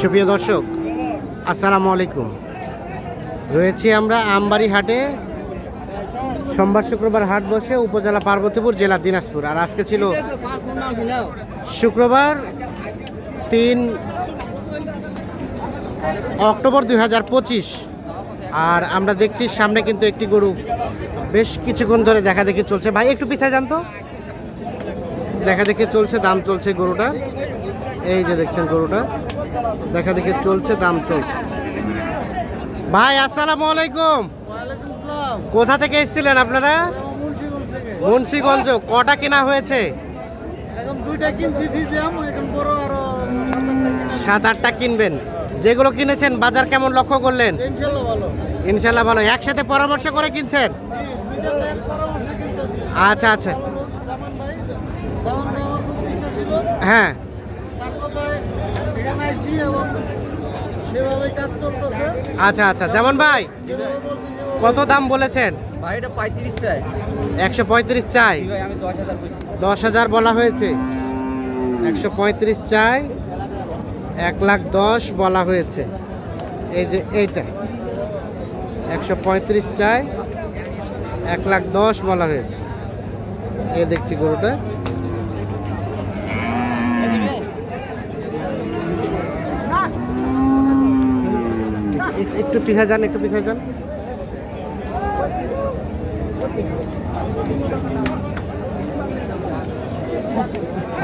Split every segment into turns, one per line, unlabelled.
সুপ্রিয় দর্শক, আসসালামু আলাইকুম। রয়েছি আমরা আমবাড়ি হাটে। সোমবার শুক্রবার হাট বসে উপজেলা পার্বতীপুর, জেলা দিনাজপুর। আর আজকে ছিল শুক্রবার তিন অক্টোবর দুই হাজার পঁচিশ। আর আমরা দেখছি সামনে কিন্তু একটি গরু বেশ কিছুক্ষণ ধরে দেখা দেখি চলছে। ভাই, একটু পিছিয়ে যান তো। দেখা দেখে চলছে, দাম চলছে গরুটা। এই যে দেখছেন গরুটা। দেখা দেখে চলছে দাম চলছে। ভাই আসসালামু আলাইকুম। কোথা থেকে এসেছিলেন আপনারা? মুন্সিগঞ্জ। কটা কেনা হয়েছে? সাত আটটা কিনবেন। যেগুলো কিনেছেন বাজার কেমন লক্ষ্য করলেন?
ইনশাল্লাহ ভালো।
একসাথে পরামর্শ করে কিনছেন? আচ্ছা আচ্ছা। হ্যাঁ।
এবং সেভাবে কাজ চলতেছে।
আচ্ছা আচ্ছা। যেমন ভাই কত দাম বলেছেন?
ভাই এটা পঁয়ত্রিশ চাই।
একশো পঁয়ত্রিশ চাই।
দশ হাজার
বলা হয়েছে। একশো পঁয়ত্রিশ চাই এক লাখ দশ বলা হয়েছে। এই যে এইটা। একশো পঁয়ত্রিশ চাই এক লাখ দশ বলা হয়েছে। এ দেখছি গরুটা। একটু পিছা যান, একটু পিছা যান।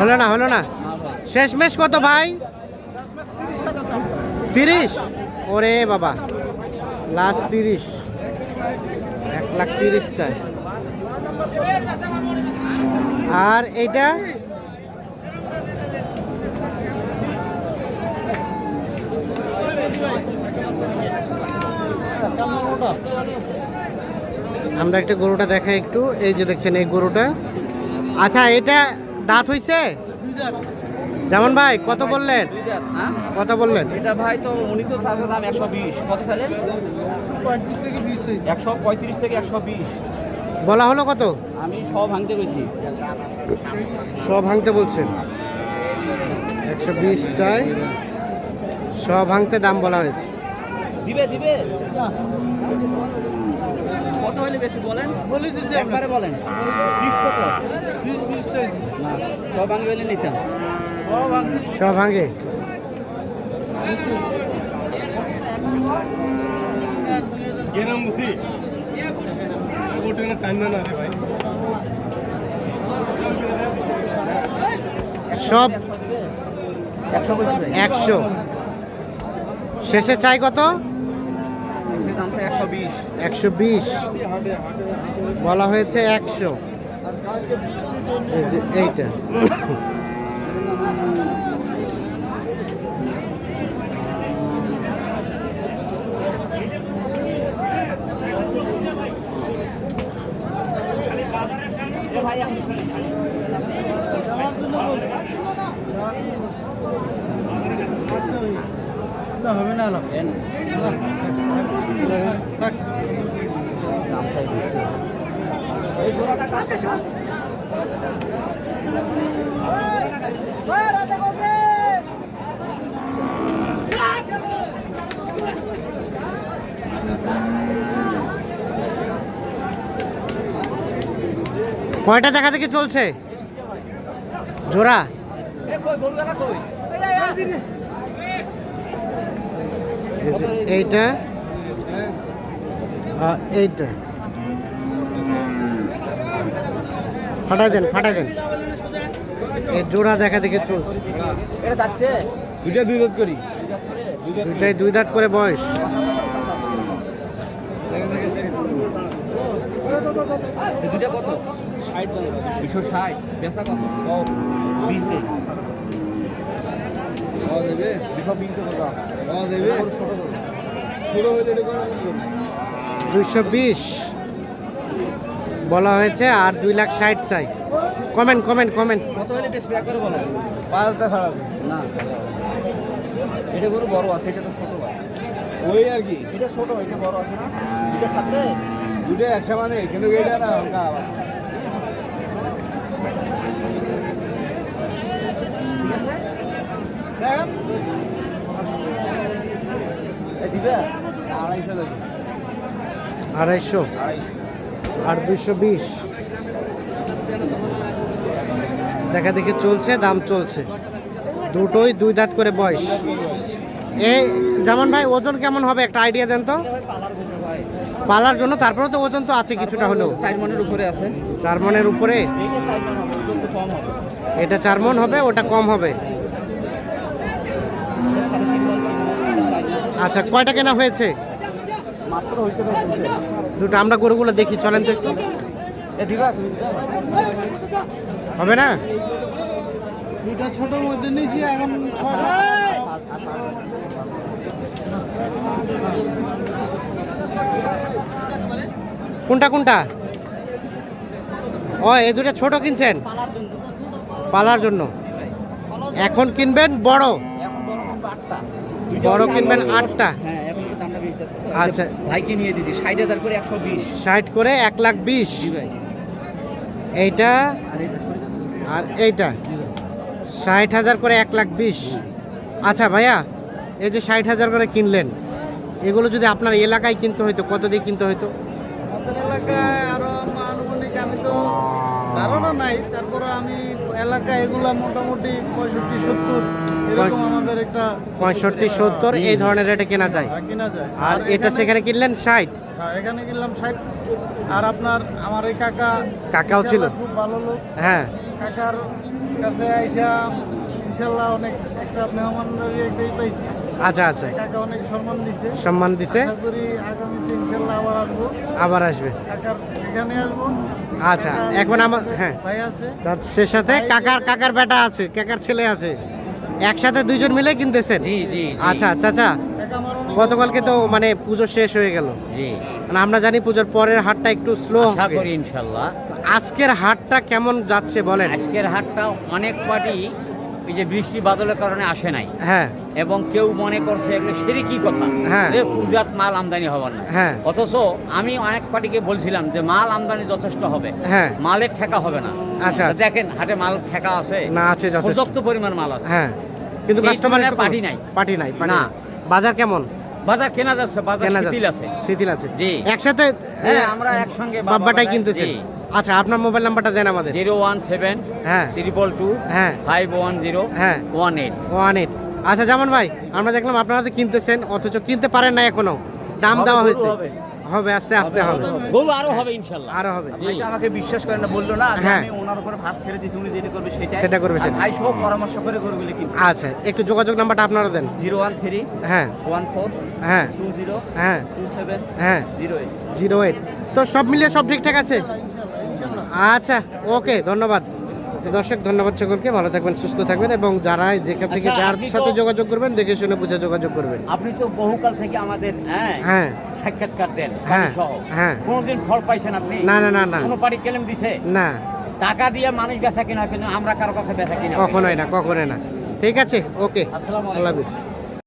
হলো না হলো না? শেষমেশ কত ভাই? তিরিশ? ওরে বাবা, লাস্ট তিরিশ। এক লাখ তিরিশ চাই। আর এইটা? আমরা একটা গরুটা দেখাই একটু। এই যে দেখছেন এই গরুটা। আচ্ছা এটা দাঁত হইছে? যেমন ভাই কত বললেন? কত বললেন?
এটা ভাই তো উনি তো তাদের দাম একশো বিশ। কত সালে একশো পঁয়ত্রিশ থেকে একশো বিশ।
বলা হলো কত?
আমি সব ভাঙতে বলছি।
সব ভাঙতে বলছেন। একশো বিশ চাই। সব ভাঙতে দাম বলা হয়েছে।
দিবে দিবে? কত হলে বেশি বলেন?
বলে দিছি
একবারে বলেন। বিশ কত?
বিশ বিশ
না সব ভাঙে হলে নিতাম।
সব ভাঙে।
গেরাম বুঝি গোটে টাইম না রে ভাই।
সব
একশো।
শেষে চাই কত?
একশো বিশ।
বলা হয়েছে একশো। এইটা।
বলছি। না হবে না আলাপ।
কয়টা দেখা দেখি চলছে? জোড়া? যে এইটা এইটা। ফাটাই দেন ফাটাই দেন। এই জোড়া দেখা দেখে চলছে।
এটা যাচ্ছে?
দুইটা দুই রোধ করি।
দুইটাই দুই দাঁত করে বয়স।
দুইটা কত? ষাট দুশো ষাট বেচা কত? বিশ নেই
পাওয়া যাবে?
দুশো বিশ
পাওয়া যাবে?
ছোট
হইলে এটা করা যাবে।
দুইশো বিশ। বলা হয়েছে আর দুই লাখ ষাট চাই। Comment comment comment.
কত হলে বেশ ব্যাক করে বলো
পাঁচটা ছাড় আছে।
না। এটা গরু বড় আছে এটা তো ছোট
ওই আর কি।
এটা ছোট এটা বড় আছে না? এটা থাকলে
দুটো একশো মানে কিন্তু এটা না হালকা আবার
ঠিক আছে
দেখেন
দিবে
আড়াইশো।
আর দুইশো বিশ। দেখা দেখি চলছে দাম চলছে। দুটোই দুই দাঁত করে বয়স। এই যেমন ভাই ওজন কেমন হবে? একটা আইডিয়া দেন তো। পালার জন্য তারপরে তো ওজন তো আছে কিছুটা হলেও।
চার মনের উপরে আছে।
চার মনের উপরে? এটা চার মন হবে ওটা কম হবে। আচ্ছা কয়টা কেনা হয়েছে?
মাত্র হয়েছে দুটো।
দুটো আমরা গরুগুলো দেখি চলেন তো একটু? হবে না?
ছোটোর মধ্যে নিয়েছি এখন
কোনটা কোনটা? ও এই দুটো ছোট কিনছেন? পালার জন্য। এখন কিনবেন বড়।
বড়
কিনবেন আটটা?
হ্যাঁ এখন একটু দামটা বেশি
আচ্ছা।
ভাইকে নিয়ে দিছি ষাট হাজার করে একশো বিশ।
ষাট করে এক লাখ বিশ। এইটা
আর
এইটা ষাট হাজার করে এক লাখ বিশ। আচ্ছা ভাইয়া এই যে ষাট হাজার করে কিনলেন এগুলো যদি আপনার এলাকায় কিনতে হইতো কত দিয়ে কিনতে হইতো?
এলাকায় আরও আনুমানিক আমি তো ধারণা নাই। তারপরে আমি এলাকায় এগুলা মোটামুটি পঁয়ষট্টি সত্তর এরকম আমাদের একটা
পঁয়ষট্টি সত্তর এই ধরনের রেটে কেনা যায়।
হ্যাঁ, কিনা যায়।
আর এটা সেখানে কিনলেন ষাট?
হ্যাঁ, এখানে কিনলাম ষাট। আর আপনার আমার এই কাকা
কাকাও ছিল?
খুব ভালো লোক।
হ্যাঁ।
কাকার কাছে আইসা ইনশাল্লাহ অনেক একটা মেহমানদারি একটাই পাইছি।
আচ্ছা আচ্ছা।
কাকা অনেক সম্মান দিছে।
সম্মান দিছে।
আশা করি আগামীতে ইনশাল্লাহ আবার আসব।
আবার আসবে।
কাকার এখানে আসব।
আচ্ছা এখন আমার হ্যাঁ।
ভাই আছে।
তার সে সাথে কাকার কাকার বেটা আছে কাকার ছেলে আছে। একসাথে দুইজন মিলে কিনতেছেন?
জি
আচ্ছা।
আচ্ছা অনেক
গতকালকে তো মানে পুজো শেষ হয়ে গেল।
জি।
মানে আমরা জানি পুজোর পরের হাটটা একটু স্লো
আশা করি ইনশাল্লাহ।
আজকের হাটটা কেমন যাচ্ছে বলেন?
আজকের হাটটা অনেক পার্টি এই যে বৃষ্টি বাদলের কারণে আসে নাই।
হ্যাঁ।
এবং কেউ মনে করছে এগুলো সেরে কি কথা?
হ্যাঁ।
পূজাত মাল আমদানি হবার না।
হ্যাঁ।
অথচ আমি অনেক পার্টিকে বলছিলাম যে মাল আমদানি যথেষ্ট হবে।
হ্যাঁ।
মালের ঠেকা হবে না।
আচ্ছা।
দেখেন হাটে মাল ঠেকা আছে।
না আছে যথেষ্ট।
পর্যাপ্ত পরিমাণ মাল আছে।
হ্যাঁ। কিন্তু কাস্টমার
পার্টি নাই।
পার্টি নাই
না।
বাজার কেমন?
বাজার কেনা যাচ্ছে বাজার শিথিল আছে।
শিথিল আছে।
জি।
একসাথে
হ্যাঁ আমরা একসঙ্গে
বাব্বাটাই কিনতেছেন।
জি।
আচ্ছা আপনার মোবাইল নাম্বারটা দেন আমাদের।
জিরো ওয়ান সেভেন
হ্যাঁ।
ট্রিপল টু
হ্যাঁ।
ফাইভ ওয়ান জিরো
হ্যাঁ।
One eight.
One eight. আচ্ছা যেমন ভাই আমরা দেখলাম আপনারা তো কিনতেছেন অথচ কিনতে পারেন না এখনও। দাম দেওয়া হয়েছে।
হবে।
আস্তে আস্তে হবে
গরু আরও হবে ইনশাল্লাহ।
আরও হবে।
জি।
ভাইটা আমাকে বিশ্বাস করেন না বলল না
হ্যাঁ।
আমি ওনার উপরে ভাত ছেড়ে দিচ্ছি উনি যেটা করবে সেটা
সেটা করবে, সেটা।
ভাই সব পরামর্শ করে করবে কিন্তু।
আচ্ছা একটু যোগাযোগ নাম্বারটা আপনারা দেন।
জিরো ওয়ান থ্রি
হ্যাঁ।
ওয়ান ফোর
হ্যাঁ।
টু জিরো
হ্যাঁ।
টু সেভেন
হ্যাঁ।
Zero eight.
Zero eight. তো সব মিলিয়ে সব ঠিকঠাক আছে? আচ্ছা ওকে ধন্যবাদ। তো দর্শক ধন্যবাদ সকলকে। ভালো থাকবেন সুস্থ থাকবেন এবং যারা যেখান থেকে
আচ্ছা,
যার সাথে যোগাযোগ করবেন দেখে শুনে বুঝে যোগাযোগ করবেন।
আপনি তো বহুকাল থেকে আমাদের হ্যাঁ
হ্যাঁ।
সাক্ষাৎকার দেন
হ্যাঁ, হ্যাঁ।
কোনোদিন ফল পাইছেন আপনি?
না না না না।
কোনো পারি কেলেম দিছে?
না।
টাকা দিয়ে মানুষ বেচা কিনা কিন্তু আমরা কারও কাছে বেচা কিনা
কখনোই না কখনোই না। ঠিক আছে ওকে।
আসসালামু আলাইকুম।
আল্লাহ হাফিজ।